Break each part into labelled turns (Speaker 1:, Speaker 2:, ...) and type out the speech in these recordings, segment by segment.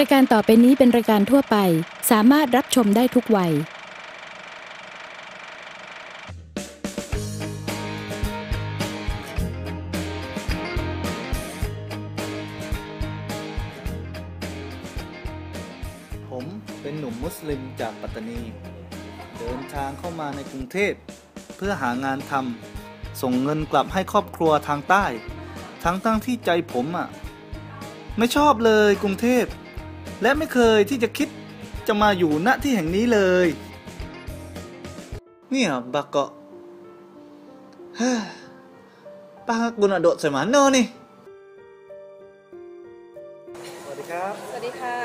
Speaker 1: รายการต่อไปนี้เป็นรายการทั่วไป สามารถรับชมได้ทุกวัย
Speaker 2: ผมเป็นหนุ่มมุสลิมจากปัตตานี เดินทางเข้ามาในกรุงเทพ เพื่อหางานทำส่งเงินกลับให้ครอบครัวทางใต้ ทั้งตั้งที่ใจผมอะ ไม่ชอบเลยกรุงเทพ และไม่เคยที่จะคิดจะมาอยู่ณที่แห่งนี้เลย เนี่ยบักเกาะเฮ้ยป้ากุนอโดดสมานโนนี่ สวัสดีครับ
Speaker 3: สวัสดีค่ะ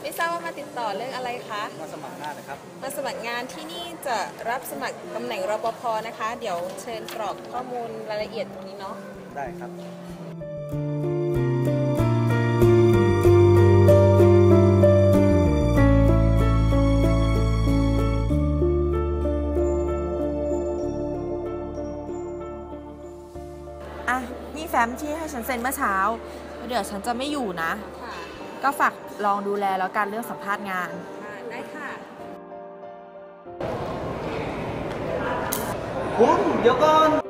Speaker 3: ไม่ทราบว่ามาติดต่อเรื่องอะไรคะ
Speaker 2: มาสมัครงานนะครับ
Speaker 3: มาสมัครงานที่นี่จะรับสมัครตำแหน่งรปภนะคะ เดี๋ยวเชิญกรอกข้อมูลรายละเอียดตรงนี้เนาะ
Speaker 2: ได้ครับ
Speaker 4: อะนี่แฟ้มที่ให้ฉันเซ็นเมื่อเช้า เดี๋ยวฉันจะไม่อยู่นะ
Speaker 3: ค่ะ
Speaker 4: ก็ฝากลองดูแลแล้วกันเรื่องสัมภาษณ์งาน
Speaker 3: ค่ะได้ค่ะ
Speaker 2: คุณเดี๋ยวก่อน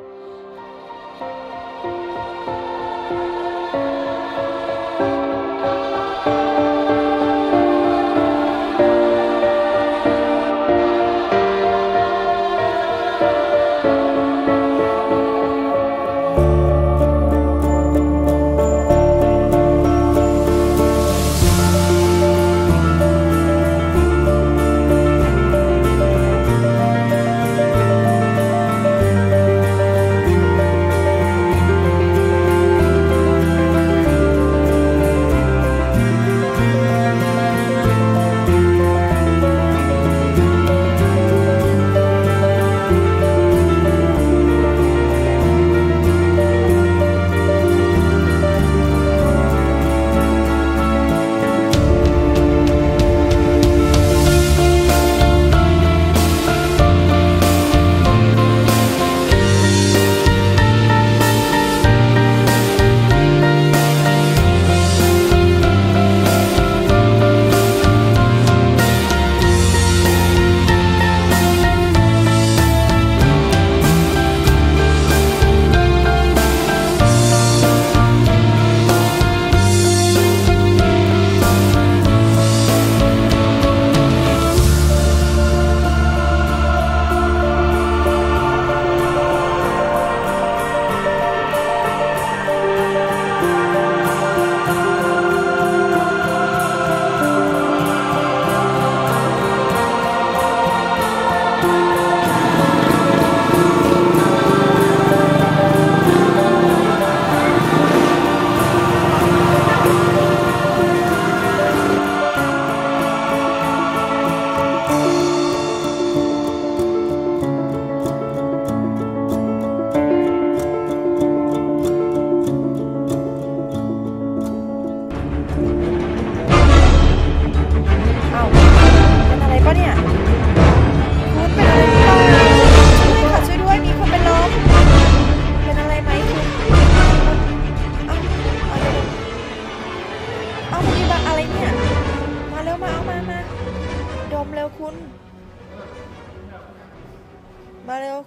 Speaker 4: มาเร็ว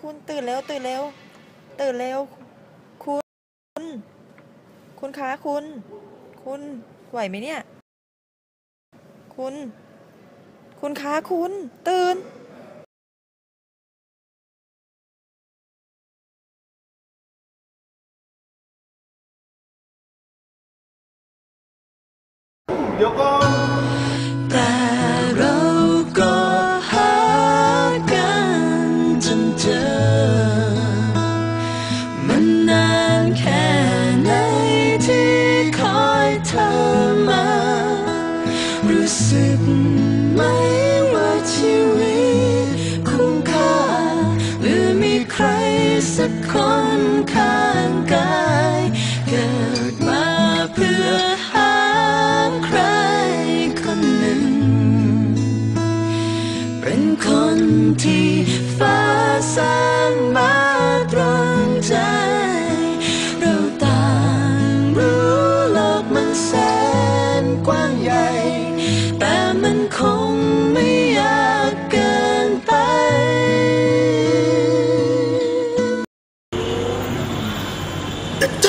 Speaker 4: คุณตื่นเร็ว ตื่นเร็ว ตื่นเร็ว คุณ คุณคะคุณ คุณไหวไหมเนี่ย คุณ คุณคะคุณ ตื่น
Speaker 2: เดี๋ยวก่อน
Speaker 5: รู้สึ เต็มใจ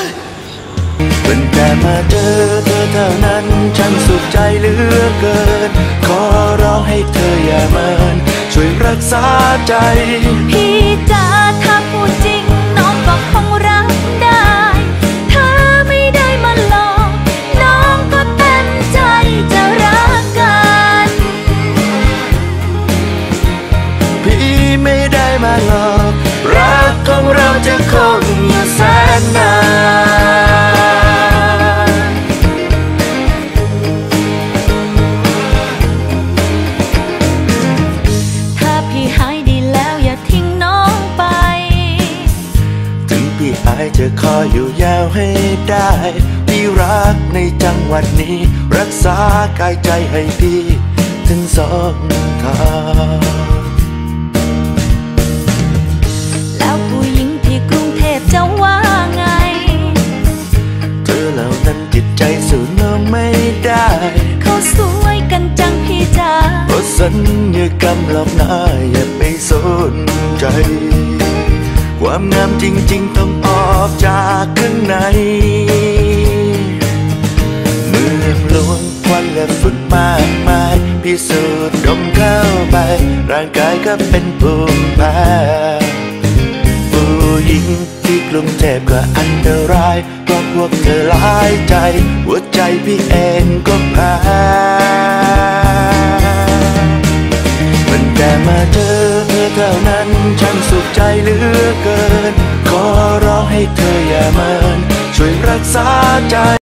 Speaker 5: ตั้งแต่มาเจอเธอเท่านั้นฉันสุขใจเห
Speaker 6: ลือเกิน ขอร้องให้เธออย่าเมินช่วยรักษาใจ
Speaker 5: พี่จ๋าถ้าพูดจริง อา
Speaker 6: ยจะคอยอยู่ยาวให้ได้พี่รักในจังหวัดนี้ รักษากายใจให้พี่ถึงสองทาง
Speaker 5: แล้วผู้หญิงที่กรุงเทพจะว่าไง
Speaker 6: เธอเหล่านั้นจิตใจสู้น้องไม่ได้
Speaker 5: เขาสวยกันจังพี่จ๋า
Speaker 6: เพราะสัญญากรรมหลอกหน้าอย่าไปสนใจ ความงามจริงๆต้องออกจากข้างใน เมืองหลวงควันและฝุ่นมากมายพิสูจน์ดมเข้าไป ร่างกายก็เป็นภูมิแพ้ผู้หญิงที่กรุงเทพก็อันตรายเพราะพวกเธอหลายใจ หัวใจพี่เองก็แพ้ รักษาใจ